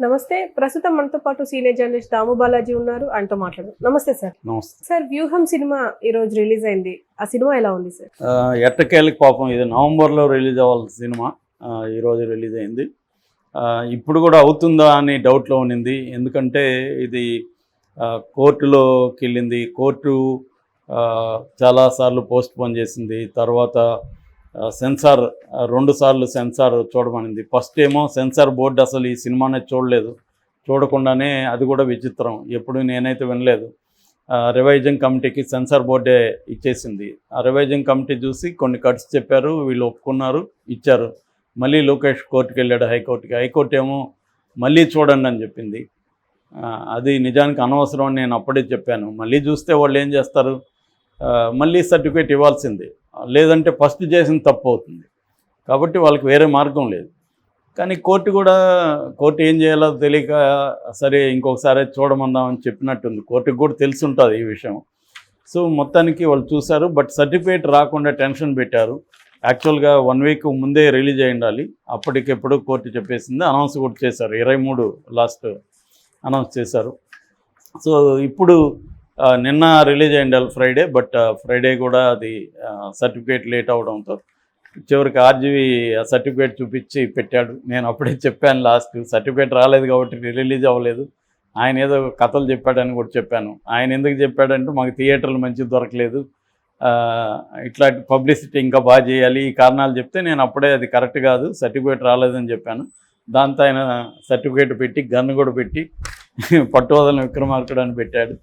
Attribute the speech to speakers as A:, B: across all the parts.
A: నమస్తే ప్రస్తుతం మనతో పాటు సీనియర్ జర్నలిస్ట్ దాము బాలాజీ ఉన్నారు. ఆయనతో మాట్లాడదాం. నమస్తే సార్.
B: నమస్తే.
A: సార్ వ్యూహం సినిమా ఈ రోజు రిలీజ్ అయింది. ఆ సినిమా ఎలా ఉంది సార్?
B: ఎట్టకేళ్ళకి పాపం ఇది నవంబర్లో రిలీజ్ అవ్వాల్సిన సినిమా. ఆ, ఈరోజు రిలీజ్ అయింది. ఇప్పుడు కూడా అవుతుందా అని డౌట్లో ఉన్నింది. ఎందుకంటే ఇది కోర్టులోకి వెళ్ళింది కోర్టు చాలాసార్లు పోస్ట్ పోన్ చేసింది. తర్వాత సెన్సార్ రెండుసార్లు రెండు సార్లు సెన్సార్ చూడమనింది. ఫస్ట్ ఏమో సెన్సార్ బోర్డు అసలు ఈ సినిమానే చూడలేదు. చూడకుండానే అది కూడా విచిత్రం. ఎప్పుడు నేనైతే వినలేదు. రివైజింగ్ కమిటీకి సెన్సార్ బోర్డే ఇచ్చేసింది. ఆ రివైజింగ్ కమిటీ చూసి కొన్ని కట్స్ చెప్పారు. వీళ్ళు ఒప్పుకున్నారు ఇచ్చారు. మళ్ళీ లోకేష్ కోర్టుకి వెళ్ళాడు హైకోర్టుకి. హైకోర్టు ఏమో మళ్ళీ చూడండి అని చెప్పింది. అది నిజానికి అనవసరం అని నేను అప్పుడే చెప్పాను. మళ్ళీ చూస్తే వాళ్ళు ఏం చేస్తారు? మళ్ళీ సర్టిఫికేట్ ఇవ్వాల్సిందే. లేదంటే ఫస్ట్ చేసిన తప్పు అవుతుంది. కాబట్టి వాళ్ళకి వేరే మార్గం లేదు. కానీ కోర్టు కూడా కోర్టు ఏం చేయాలో తెలియక సరే ఇంకొకసారి చూడమందామని చెప్పినట్టుంది. కోర్టుకు కూడా తెలిసి ఉంటుంది ఈ విషయం. సో మొత్తానికి వాళ్ళు చూశారు బట్ సర్టిఫికేట్ రాకుండా టెన్షన్ పెట్టారు. యాక్చువల్గా వన్ వీక్ ముందే రిలీజ్ అయి ఉండాలి. అప్పటికెప్పుడు కోర్టు చెప్పేసింది అనౌన్స్ కూడా చేశారు. ఇరవై మూడు లాస్ట్ అనౌన్స్ చేశారు. సో ఇప్పుడు నిన్న రిలీజ్ అయింది ఫ్రైడే బట్ ఫ్రైడే కూడా అది సర్టిఫికేట్ లేట్ అవడంతో చివరికి ఆర్జీవి సర్టిఫికేట్ చూపించి పెట్టాడు. నేను అప్పుడే చెప్పాను లాస్ట్ సర్టిఫికేట్ రాలేదు కాబట్టి రిలీజ్ అవ్వలేదు. ఆయన ఏదో కథలు చెప్పాడని కూడా చెప్పాను. ఆయన ఎందుకు చెప్పాడంటే మాకు థియేటర్లు మంచిగా దొరకలేదు. ఇట్లాంటి పబ్లిసిటీ ఇంకా బాగా చేయాలి. ఈ కారణాలు చెప్తే నేను అప్పుడే అది కరెక్ట్ కాదు సర్టిఫికేట్ రాలేదని చెప్పాను. దాంతో ఆయన సర్టిఫికేట్ పెట్టి గన్ను కూడా పెట్టి పట్టువదలని విక్రమార్కుడు అని పెట్టాడు.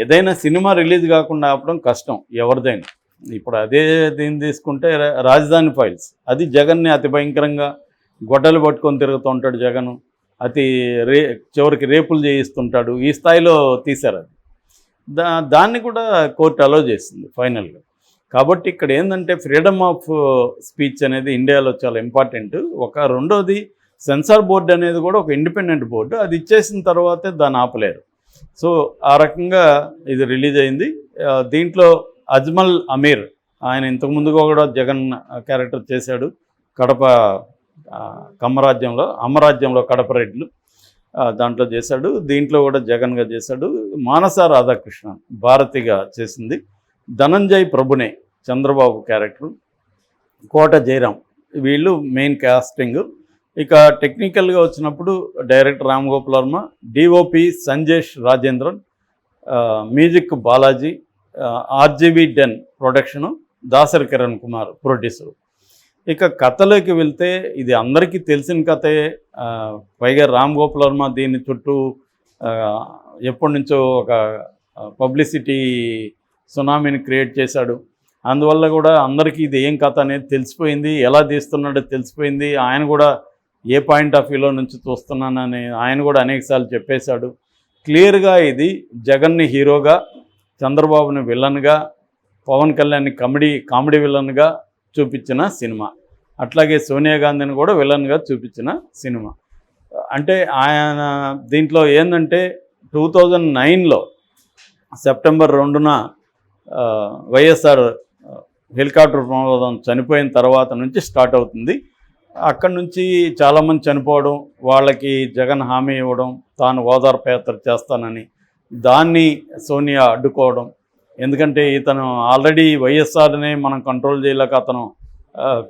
B: ఏదైనా సినిమా రిలీజ్ కాకుండా ఆపడం కష్టం ఎవరిదైనా. ఇప్పుడు అదే దీన్ని తీసుకుంటే రా- రాజధాని ఫైల్స్. అది జగన్ని అతి భయంకరంగా గొడ్డలు పట్టుకొని తిరుగుతుంటాడు జగన్. అతి రే చివరికి రేపులు చేయిస్తుంటాడు. ఈ స్థాయిలో తీశారు అది. దా దాన్ని కూడా కోర్టు అలో చేసింది ఫైనల్గా. కాబట్టి ఇక్కడ ఏంటంటే ఫ్రీడమ్ ఆఫ్ స్పీచ్ అనేది ఇండియాలో చాలా ఇంపార్టెంట్. ఒక రెండోది సెన్సార్ బోర్డు అనేది కూడా ఒక ఇండిపెండెంట్ బోర్డు. అది ఇచ్చేసిన తర్వాతే దాన్ని ఆపలేరు. సో ఆ రకంగా ఇది రిలీజ్ అయింది. దీంట్లో అజ్మల్ అమీర్ ఆయన ఇంతకు ముందుగా కూడా జగన్ క్యారెక్టర్ చేశాడు. కడప కమ్మరాజ్యంలో అమ్మరాజ్యంలో కడప రెడ్లు దాంట్లో చేశాడు. దీంట్లో కూడా జగన్గా చేశాడు. మానస రాధాకృష్ణన్ భారతిగా చేసింది. ధనంజయ్ ప్రభునే చంద్రబాబు క్యారెక్టర్. కోట జయరాం వీళ్ళు మెయిన్ కాస్టింగ్. ఇక టెక్నికల్గా వచ్చినప్పుడు director Ram Gopal Varma DOP Sanjesh Rajendran music Balaji RGV den production Dasari Kiran Kumar producer. ఇక కథలోకి వెళ్తే ఇది అందరికీ తెలిసిన కథే. పైగా రామ్ గోపాల్ వర్మ దీని చుట్టూ ఎప్పటి నుంచో ఒక పబ్లిసిటీ సునామీని క్రియేట్ చేశాడు. అందువల్ల కూడా అందరికీ ఇది ఏం కథ అనేది తెలిసిపోయింది ఎలా తీస్తున్నాడో తెలిసిపోయింది. ఆయన కూడా ఏ పాయింట్ ఆఫ్ వ్యూలో నుంచి చూస్తున్నానని ఆయన కూడా అనేకసార్లు చెప్పేశాడు. క్లియర్గా ఇది జగన్ని హీరోగా చంద్రబాబుని విలన్గా పవన్ కళ్యాణ్ కామెడీ కామెడీ విలన్గా చూపించిన సినిమా. అట్లాగే సోనియా గాంధీని కూడా విలన్గా చూపించిన సినిమా. అంటే ఆయన దీంట్లో ఏంటంటే టూ థౌజండ్ నైన్లో సెప్టెంబర్ రెండున వైఎస్ఆర్ హెలికాప్టర్ ప్రమాదం చనిపోయిన తర్వాత నుంచి స్టార్ట్ అవుతుంది. అక్కడి నుంచి చాలామంది చనిపోవడం వాళ్ళకి జగన్ హామీ ఇవ్వడం తాను ఓదార్పు యాత్ర చేస్తానని దాన్ని సోనియా అడ్డుకోవడం. ఎందుకంటే ఇతను ఆల్రెడీ వైఎస్ఆర్ని మనం కంట్రోల్ చేయలేక అతను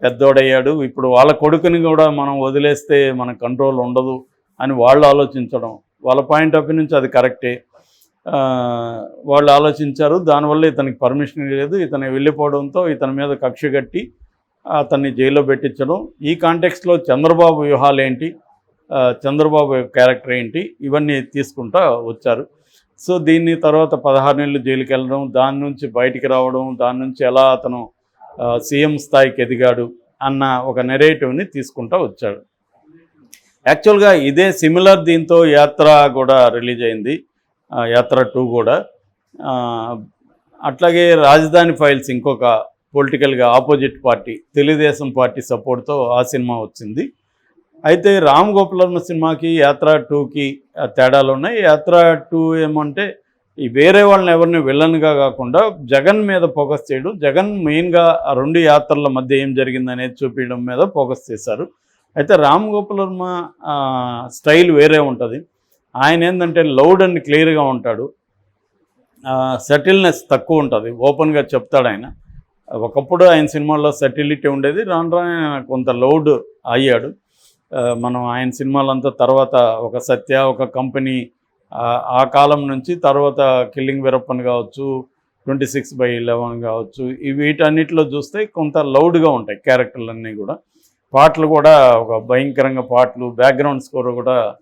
B: పెద్దోడయ్యాడు. ఇప్పుడు వాళ్ళ కొడుకుని కూడా మనం వదిలేస్తే మన కంట్రోల్ ఉండదు అని వాళ్ళు ఆలోచించడం. వాళ్ళ పాయింట్ ఆఫ్ వ్యూ నుంచి అది కరెక్టే. వాళ్ళు ఆలోచించారు. దానివల్ల ఇతనికి పర్మిషన్ లేదు. ఇతను వెళ్ళిపోవడంతో ఇతని మీద కక్ష కట్టి అతన్ని జైల్లో పెట్టించడం. ఈ కాంటెక్స్లో చంద్రబాబు వ్యూహాలు ఏంటి? చంద్రబాబు క్యారెక్టర్ ఏంటి? ఇవన్నీ తీసుకుంటా వచ్చారు. సో దీన్ని తర్వాత పదహారు నెలలు జైలుకి వెళ్ళడం దాని నుంచి బయటికి రావడం దాని నుంచి ఎలా అతను సీఎం స్థాయికి ఎదిగాడు అన్న ఒక నెరేటివ్ని తీసుకుంటా వచ్చాడు. యాక్చువల్గా ఇదే సిమిలర్ దీంతో యాత్ర కూడా రిలీజ్ అయింది. యాత్ర టూ కూడా. అట్లాగే రాజధాని ఫైల్స్ ఇంకొక పొలిటికల్గా ఆపోజిట్ పార్టీ తెలుగుదేశం పార్టీ సపోర్ట్తో ఆ సినిమా వచ్చింది. అయితే రామ్ గోపాల్ వర్మ సినిమాకి యాత్ర టూకి తేడాలు ఉన్నాయి. యాత్ర టూ ఏమంటే ఈ వేరే వాళ్ళని ఎవరిని విలన్గా కాకుండా జగన్ మీద ఫోకస్ చేయడం జగన్ మెయిన్గా ఆ రెండు యాత్రల మధ్య ఏం జరిగిందనేది చూపించడం మీద ఫోకస్ చేశారు. అయితే రామ్ గోపాల్ వర్మ స్టైల్ వేరే ఉంటుంది. ఆయన ఏంటంటే లౌడ్ అండ్ క్లియర్గా ఉంటాడు. సెటిల్నెస్ తక్కువ ఉంటుంది. ఓపెన్గా చెప్తాడు ఆయన. ఒకప్పుడు ఆయన సినిమాల్లో సెటిలిటీ ఉండేది. రాను రాను ఆయన కొంత లౌడ్ అయ్యాడు. మనం ఆయన సినిమాలంతా తర్వాత ఒక సత్య ఒక కంపెనీ ఆ- కాలం నుంచి తర్వాత కిల్లింగ్ వీరప్పన్ కావచ్చు ట్వంటీ సిక్స్ బై ఇలెవెన్ కావచ్చు వీటన్నిటిలో చూస్తే కొంత లౌడ్గా ఉంటాయి క్యారెక్టర్లన్నీ కూడా. పాటలు కూడా ఒక భయంకరంగా పాటలు బ్యాక్గ్రౌండ్ స్కోర్ కూడా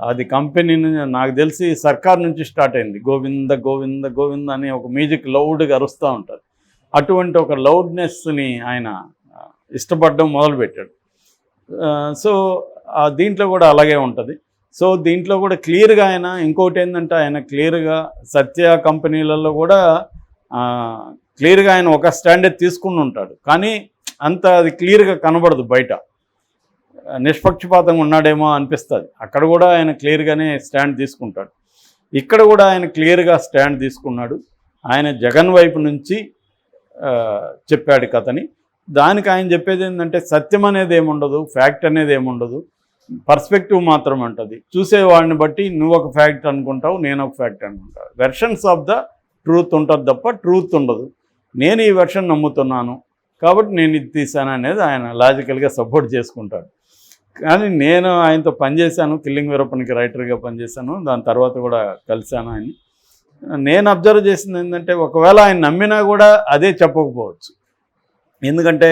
B: అది కంపెనీ నాకు తెలిసి సర్కార్ నుంచి స్టార్ట్ అయింది. గోవింద గోవింద గోవింద అని ఒక మ్యూజిక్ లౌడ్గా అరుస్తూ ఉంటుంది అటువంటి ఒక లౌడ్నెస్ని ఆయన ఇష్టపడడం మొదలుపెట్టాడు. సో దీంట్లో కూడా అలాగే ఉంటుంది. సో దీంట్లో కూడా క్లియర్గా ఆయన ఇంకోటి ఏంటంటే ఆయన క్లియర్గా సత్య కంపెనీలలో కూడా క్లియర్గా ఆయన ఒక స్టాండర్డ్ తీసుకుని ఉంటాడు. కానీ అంత అది క్లియర్గా కనబడదు బయట. నిష్పక్షపాతంగా ఉన్నాడేమో అనిపిస్తుంది. అక్కడ కూడా ఆయన క్లియర్గానే స్టాండ్ తీసుకుంటాడు. ఇక్కడ కూడా ఆయన క్లియర్గా స్టాండ్ తీసుకున్నాడు. ఆయన జగన్ వైపు నుంచి చెప్పాడు కథని. దానికి ఆయన చెప్పేది ఏంటంటే సత్యం అనేది ఏముండదు ఫ్యాక్ట్ అనేది ఏముండదు పర్స్పెక్టివ్ మాత్రం ఉంటుంది. చూసేవాడిని బట్టి నువ్వు ఒక ఫ్యాక్ట్ అనుకుంటావు నేను ఒక ఫ్యాక్ట్ అనుకుంటావు వెర్షన్స్ ఆఫ్ ద ట్రూత్ ఉంటుంది తప్ప ట్రూత్ ఉండదు. నేను ఈ వెర్షన్ నమ్ముతున్నాను కాబట్టి నేను ఇది తీశాను అనేది ఆయన లాజికల్గా సపోర్ట్ చేసుకుంటాడు. కానీ నేను ఆయనతో పనిచేశాను కిల్లింగ్ వీరప్పనికి రైటర్గా పనిచేశాను దాని తర్వాత కూడా కలిశాను ఆయన్ని. నేను అబ్జర్వ్ చేసింది ఏంటంటే ఒకవేళ ఆయన నమ్మినా కూడా అదే చెప్పకపోవచ్చు. ఎందుకంటే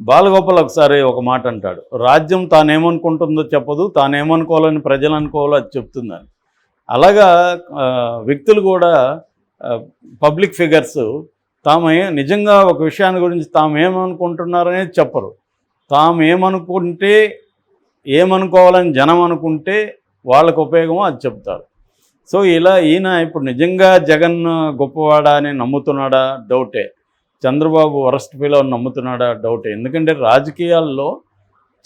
B: బాలగోపాల్ ఒకసారి ఒక మాట అంటాడు రాజ్యం తానేమనుకుంటుందో చెప్పదు తానేమనుకోవాలని ప్రజలు అనుకోవాలో అది చెప్తుందని. అలాగా వ్యక్తులు కూడా పబ్లిక్ ఫిగర్స్ తాము నిజంగా ఒక విషయాన్ని గురించి తాము ఏమనుకుంటున్నారనేది చెప్పరు. తాము ఏమనుకుంటే ఏమనుకోవాలని జనం అనుకుంటే వాళ్ళకు ఉపయోగమో అది చెప్తారు. సో ఇలా ఈయన ఇప్పుడు నిజంగా జగన్ గొప్పవాడా అని నమ్ముతున్నాడా? డౌటే. చంద్రబాబు వరస్ట్ ఫీలో నమ్ముతున్నాడా? డౌటే. ఎందుకంటే రాజకీయాల్లో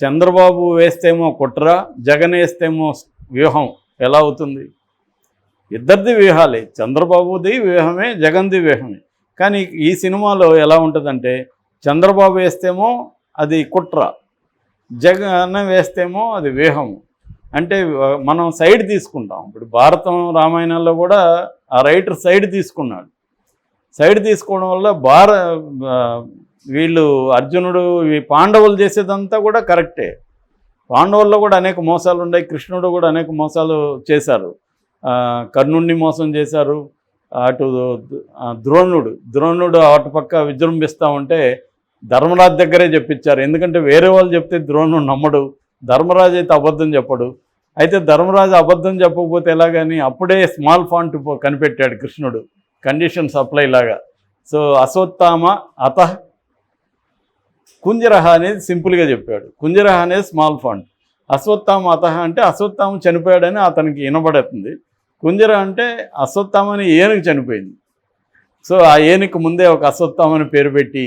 B: చంద్రబాబు వేస్తేమో కుట్ర జగన్ వేస్తేమో వ్యూహం. ఎలా అవుతుంది? ఇద్దరిది వ్యూహాలే. చంద్రబాబుది వ్యూహమే జగన్ది వ్యూహమే. కానీ ఈ సినిమాలో ఎలా ఉంటుందంటే చంద్రబాబు వేస్తేమో అది కుట్ర జగన్ వేస్తేమో అది వ్యూహము. అంటే మనం సైడ్ తీసుకుంటాం. ఇప్పుడు భారతం రామాయణంలో కూడా ఆ రైటర్ సైడ్ తీసుకున్నాడు. సైడ్ తీసుకోవడం వల్ల భార వీళ్ళు అర్జునుడు ఈ పాండవులు చేసేదంతా కూడా కరెక్టే. పాండవుల్లో కూడా అనేక మోసాలు ఉన్నాయి. కృష్ణుడు కూడా అనేక మోసాలు చేశారు. కర్ణుణ్ణి కర్ణుడిని మోసం చేశారు. అటు ద్రోణుడు. ద్రోణుడు అటుపక్క విజృంభిస్తూ ఉంటే ధర్మరాజు దగ్గరే చెప్పించారు. ఎందుకంటే వేరే వాళ్ళు చెప్తే ద్రోణుడు నమ్మడు. ధర్మరాజు అయితే అబద్ధం చెప్పడు. అయితే ధర్మరాజు అబద్ధం చెప్పకపోతే ఎలాగని అప్పుడే స్మాల్ ఫాంట్ కనిపెట్టాడు కృష్ణుడు. కండిషన్ సప్లై లాగా. సో అశ్వత్థామ అత కుంజరహ అనేది సింపుల్గా చెప్పాడు. కుంజరహ అనేది స్మాల్ ఫాంట్. అశ్వత్థామ అత అంటే అశ్వత్థామ చనిపోయాడని అతనికి వినబడుతుంది. కుంజర అంటే అశ్వత్థామని ఏనుగు చనిపోయింది. సో ఆ ఏనుకు ముందే ఒక అశ్వత్థామని పేరు పెట్టి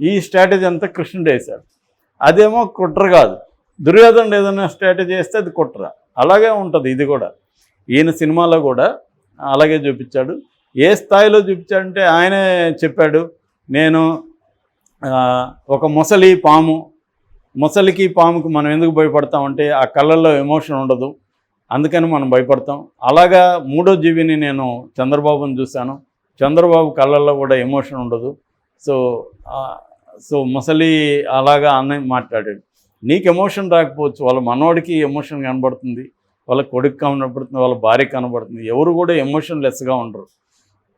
B: ఈ స్ట్రాటజీ అంతా కృష్ణుడు వేశాడు. అదేమో కుట్ర కాదు. దుర్యోధనుడు ఏదైనా స్ట్రాటజీ వేస్తే అది కుట్ర అలాగే ఉంటుంది ఇది కూడా. ఈయన సినిమాలో కూడా అలాగే చూపించాడు. ఏ స్థాయిలో చూపించాడంటే ఆయనే చెప్పాడు నేను ఒక మొసలి పాము మొసలికి పాముకి మనం ఎందుకు భయపడతామంటే ఆ కళ్ళల్లో ఎమోషన్ ఉండదు అందుకని మనం భయపడతాం. అలాగా మూడో జీవిని నేను చంద్రబాబుని చూశాను. చంద్రబాబు కళ్ళల్లో కూడా ఎమోషన్ ఉండదు. సో సో ముసలి అలాగా అన్నయ్య మాట్లాడాడు. నీకు ఎమోషన్ రాకపోవచ్చు. వాళ్ళ మనవాడికి ఎమోషన్ కనబడుతుంది. వాళ్ళ కొడుకు కనబడుతుంది. వాళ్ళ భార్య కనబడుతుంది. ఎవరు కూడా ఎమోషన్ లెస్గా ఉండరు.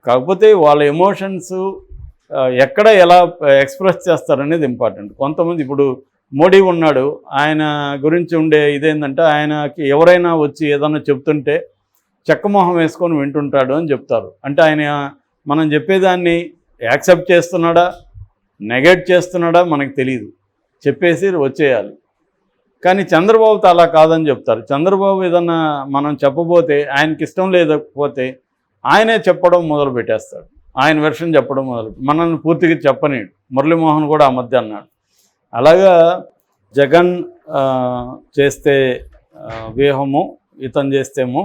B: కాకపోతే వాళ్ళ ఎమోషన్స్ ఎక్కడ ఎలా ఎక్స్ప్రెస్ చేస్తారనేది ఇంపార్టెంట్. కొంతమంది ఇప్పుడు మోడీ ఉన్నాడు. ఆయన గురించి ఉండే ఇదేంటంటే ఆయనకి ఎవరైనా వచ్చి ఏదైనా చెప్తుంటే చెక్కమొహం వేసుకొని వింటుంటాడు అని చెప్తారు. అంటే ఆయన మనం చెప్పేదాన్ని యాక్సెప్ట్ చేస్తున్నాడా? నెగెట్ చేస్తున్నాడా? మనకు తెలియదు చెప్పేసి వచ్చేయాలి. కానీ చంద్రబాబుతో అలా కాదని చెప్తారు. చంద్రబాబు ఏదన్నా మనం చెప్పబోతే ఆయనకి ఇష్టం లేకపోతే ఆయనే చెప్పడం మొదలు పెట్టేస్తాడు. ఆయన వెర్షన్ చెప్పడం మొదలు మనల్ని పూర్తిగా చెప్పనీడు. మురళీమోహన్ కూడా ఆ మధ్య అన్నాడు. అలాగా జగన్ చేస్తే వ్యూహము ఇతను చేస్తేమో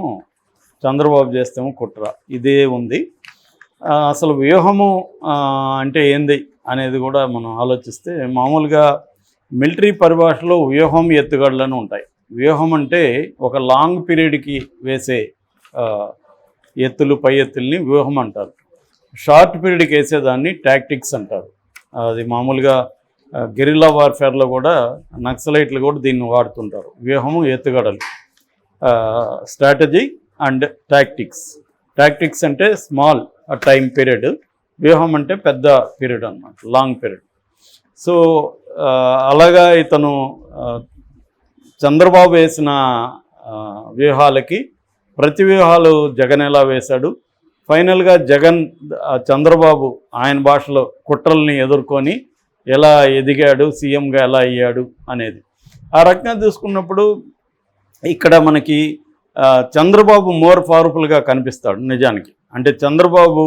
B: చంద్రబాబు చేస్తేమో కుట్ర. ఇదే ఉంది. అసలు వ్యూహము అంటే ఏంది అనేది కూడా మనం ఆలోచిస్తే మామూలుగా మిలిటరీ పరిభాషలో వ్యూహం ఎత్తుగడలను ఉంటాయి. వ్యూహం అంటే ఒక లాంగ్ పీరియడ్కి వేసే ఎత్తులు పై ఎత్తుల్ని వ్యూహం అంటారు. షార్ట్ పీరియడ్కి వేసేదాన్ని టాక్టిక్స్ అంటారు. అది మామూలుగా గెరిల్లా వార్ఫేర్లో కూడా నక్సలైట్లు కూడా దీన్ని వాడుతుంటారు. వ్యూహము ఎత్తుగడలు. Strategy and tactics. టాక్టిక్స్ అంటే స్మాల్ టైం పీరియడ్. వ్యూహం అంటే పెద్ద పీరియడ్ అన్నమాట లాంగ్ పీరియడ్. సో అలాగా ఇతను చంద్రబాబు వేసిన వ్యూహాలకి ప్రతి వ్యూహాలు జగన్ ఎలా వేశాడు. ఫైనల్గా జగన్ చంద్రబాబు ఆయన భాషలో కుట్రల్ని ఎదుర్కొని ఎలా ఎదిగాడు సీఎంగా ఎలా అయ్యాడు అనేది. ఆ రకంగా చూసుకున్నప్పుడు ఇక్కడ మనకి చంద్రబాబు మోర్ పవర్ఫుల్గా కనిపిస్తాడు నిజానికి. అంటే చంద్రబాబు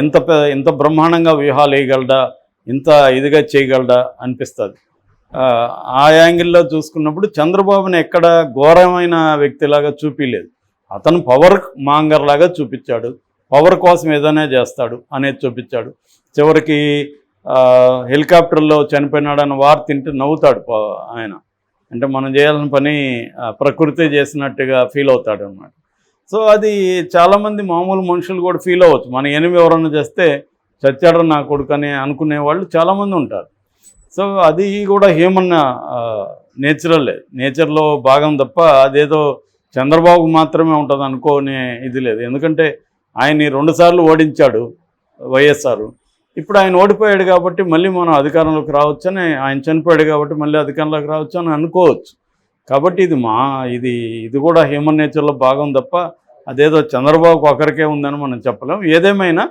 B: ఇంత ఇంత బ్రహ్మాండంగా వ్యూహాలు వేయగలడా ఇంత ఇదిగా చేయగలడా అనిపిస్తుంది. ఆ, యాంగిల్లో చూసుకున్నప్పుడు చంద్రబాబుని ఎక్కడ ఘోరమైన వ్యక్తిలాగా చూపించలేదు అతను పవర్ మాంగర్ లాగా చూపించాడు. పవర్ కోసం ఏదైనా చేస్తాడు అనేది చూపించాడు. చివరికి హెలికాప్టర్లో చనిపోయినాడని వార్త తింటే నవ్వుతాడు ఆయన. అంటే మనం చేయాల్సిన పని ప్రకృతి చేసినట్టుగా ఫీల్ అవుతాడు అనమాట సో అది చాలామంది మామూలు మనుషులు కూడా ఫీల్ అవ్వచ్చు. మన ఎనిమిది ఎవరన్నా చేస్తే చచ్చాడు నా కొడుకు అని అనుకునే వాళ్ళు చాలామంది ఉంటారు. సో అది కూడా హ్యూమన్ నేచురలే నేచర్లో భాగం తప్ప అదేదో చంద్రబాబు మాత్రమే ఉంటుంది అనుకోనే ఇది లేదు. ఎందుకంటే ఆయన్ని రెండుసార్లు ఓడించాడు వైఎస్ఆర్. ఇప్పుడు ఆయన ఓడిపోయాడు కాబట్టి మళ్ళీ మనం అధికారంలోకి రావచ్చని ఆయన చనిపోయాడు కాబట్టి మళ్ళీ అధికారంలోకి రావచ్చు అని అనుకోవచ్చు. కాబట్టి ఇది మా ఇది ఇది కూడా హ్యూమన్ నేచర్లో భాగం తప్ప అదేదో చంద్రబాబుకు ఒకరికే ఉందని మనం చెప్పలేం. ఏదేమైనా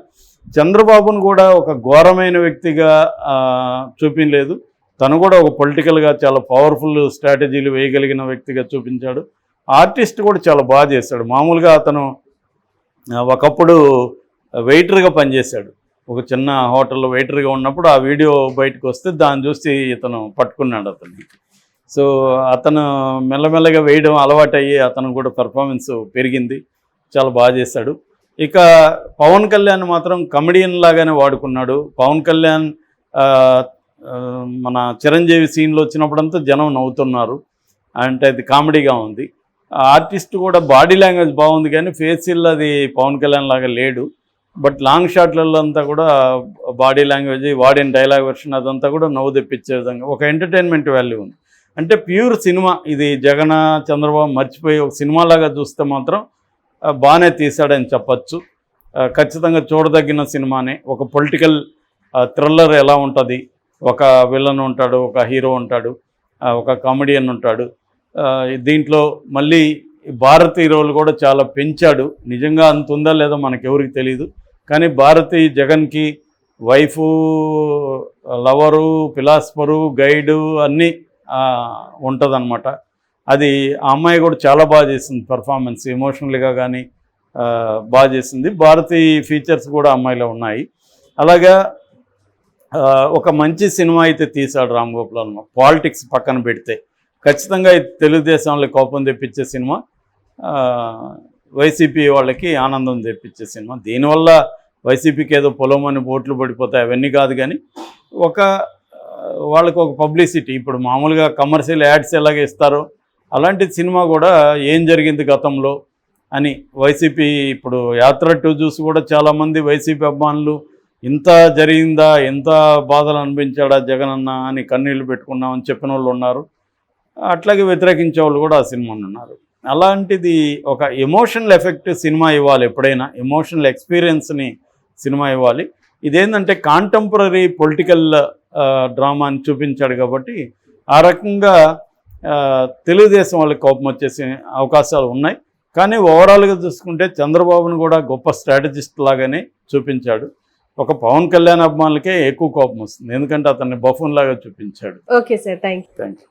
B: చంద్రబాబును కూడా ఒక ఘోరమైన వ్యక్తిగా చూపించలేదు. తను కూడా ఒక పొలిటికల్గా చాలా పవర్ఫుల్ స్ట్రాటజీలు వేయగలిగిన వ్యక్తిగా చూపించాడు. ఆర్టిస్ట్ కూడా చాలా బాగా చేశాడు. మామూలుగా అతను ఒకప్పుడు వెయిటర్గా పనిచేశాడు. ఒక చిన్న హోటల్లో వెయిటర్గా ఉన్నప్పుడు ఆ వీడియో బయటకు వస్తే దాన్ని చూసి ఇతను పట్టుకున్నాడు అతన్ని. సో అతను మెల్లమెల్లగా వేయడం అలవాటయ్యి అతను కూడా పెర్ఫార్మెన్స్ పెరిగింది. చాలా బాగా చేశాడు. ఇక పవన్ కళ్యాణ్ మాత్రం కమెడియన్ లాగానే వాడుకున్నాడు. పవన్ కళ్యాణ్ మన చిరంజీవి సీన్లో వచ్చినప్పుడంతా జనం నవ్వుతున్నారు. అంటే అది కామెడీగా ఉంది. ఆర్టిస్ట్ కూడా బాడీ లాంగ్వేజ్ బాగుంది కానీ ఫేసిల్ అది పవన్ కళ్యాణ్ లాగా లేడు. బట్ లాంగ్ షాట్లలో అంతా కూడా బాడీ లాంగ్వేజ్ వాడిన డైలాగ్ వెర్షన్ అదంతా కూడా నవ్వు తెప్పించే విధంగా ఒక ఎంటర్టైన్మెంట్ వాల్యూ ఉంది. అంటే ప్యూర్ సినిమా ఇది జగన్ చంద్రబాబు మర్చిపోయి ఒక సినిమా లాగా చూస్తే మాత్రం బాగానే తీశాడని చెప్పచ్చు. ఖచ్చితంగా చూడదగిన సినిమానే. ఒక పొలిటికల్ థ్రిల్లర్ ఎలా ఉంటుంది? ఒక విలన్ ఉంటాడు ఒక హీరో ఉంటాడు ఒక కామెడియన్ ఉంటాడు. దీంట్లో మళ్ళీ భారతీయ హీరోలు కూడా చాలా పెంచాడు. నిజంగా అంత ఉందా లేదో మనకెవరికి తెలియదు కానీ భారతి జగన్కి వైఫు లవరు ఫిలాసఫరు గైడు అన్నీ ఉంటుందన్నమాట. అది ఆ అమ్మాయి కూడా చాలా బాగా చేసింది పర్ఫార్మెన్స్ ఎమోషనల్గా కానీ బాగా చేసింది. భారతీ ఫీచర్స్ కూడా అమ్మాయిలో ఉన్నాయి. అలాగా ఒక మంచి సినిమా అయితే తీశాడు రామ్ గోపాల్ వర్మ. పాలిటిక్స్ పక్కన పెడితే. ఖచ్చితంగా తెలుగుదేశంలో కోపం తెప్పించే సినిమా. వైసీపీ వాళ్ళకి ఆనందం తెప్పించే సినిమా. దీనివల్ల వైసీపీకి ఏదో పొలమని ఓట్లు పడిపోతాయి అవన్నీ కాదు కానీ ఒక వాళ్ళకు వాళ్ళకి ఒక పబ్లిసిటీ ఇప్పుడు మామూలుగా కమర్షియల్ యాడ్స్ ఎలాగ ఇస్తారో అలాంటి సినిమా కూడా ఏం జరిగింది గతంలో అని వైసీపీ ఇప్పుడు యాత్ర టూ చూసి కూడా చాలామంది వైసీపీ అభిమానులు ఇంత జరిగిందా ఎంత బాధలు అనిపించాడా జగన్ అన్న అని కన్నీళ్ళు పెట్టుకున్నామని చెప్పిన వాళ్ళు ఉన్నారు. అట్లాగే వ్యతిరేకించే వాళ్ళు కూడా ఆ సినిమాను ఉన్నారు. అలాంటిది ఒక ఎమోషనల్ ఎఫెక్ట్ సినిమా ఇవ్వాలి ఎప్పుడైనా ఎమోషనల్ ఎక్స్పీరియన్స్ని సినిమా ఇవ్వాలి. ఇదేంటంటే కాంటెంపరీ పొలిటికల్ డ్రామా అని చూపించాడు కాబట్టి ఆ రకంగా తెలుగుదేశం వాళ్ళకి కోపం వచ్చేసే అవకాశాలు ఉన్నాయి. కానీ ఓవరాల్గా చూసుకుంటే చంద్రబాబును కూడా గొప్ప స్ట్రాటజిస్ట్ లాగానే చూపించాడు. ఒక పవన్ కళ్యాణ్ అభిమానులకే ఎక్కువ కోపం వస్తుంది. ఎందుకంటే అతన్ని బఫూన్ లాగా చూపించాడు.
A: Okay sir thank you
B: thank you